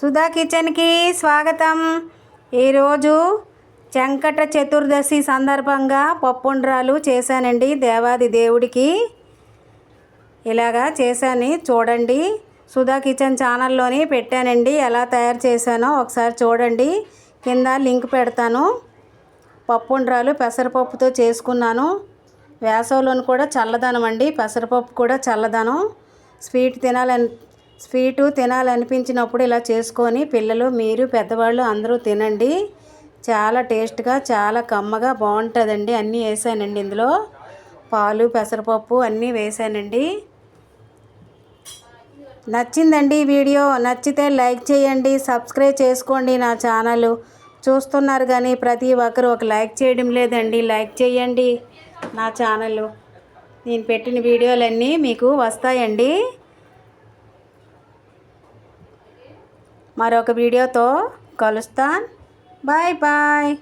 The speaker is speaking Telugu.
సుధా కిచెన్కి స్వాగతం. ఈరోజు చెంకట చతుర్దశి సందర్భంగా పప్పుండ్రాలు చేశానండి దేవాది దేవుడికి. ఇలాగా చేశాను చూడండి. సుధా కిచెన్ ఛానల్లోని పెట్టానండి. ఎలా తయారు చేశానో ఒకసారి చూడండి. కింద లింక్ పెడతాను. పప్పుండ్రాలు పెసరపప్పుతో చేసుకున్నాను. వేసవిలోని కూడా చల్లదనం అండి. పెసరపప్పు కూడా చల్లదనం. స్వీట్ తినాలని స్వీటు తినాలనిపించినప్పుడు ఇలా చేసుకొని పిల్లలు మీరు పెద్దవాళ్ళు అందరూ తినండి. చాలా టేస్ట్గా చాలా కమ్మగా బాగుంటుందండి అన్నీ వేసానండి ఇందులో. పాలు పెసరపప్పు అన్నీ వేసానండి. నచ్చిందండి వీడియో. నచ్చితే లైక్ చేయండి సబ్స్క్రైబ్ చేసుకోండి నా ఛానల్. చూస్తున్నారు కానీ ప్రతి ఒక్కరు ఒక లైక్ చేయడం లేదండి. లైక్ చేయండి నా ఛానల్. నేను పెట్టిన వీడియోలన్నీ మీకు వస్తాయండి. మరొక వీడియోతో కలుస్తాను. Bye bye.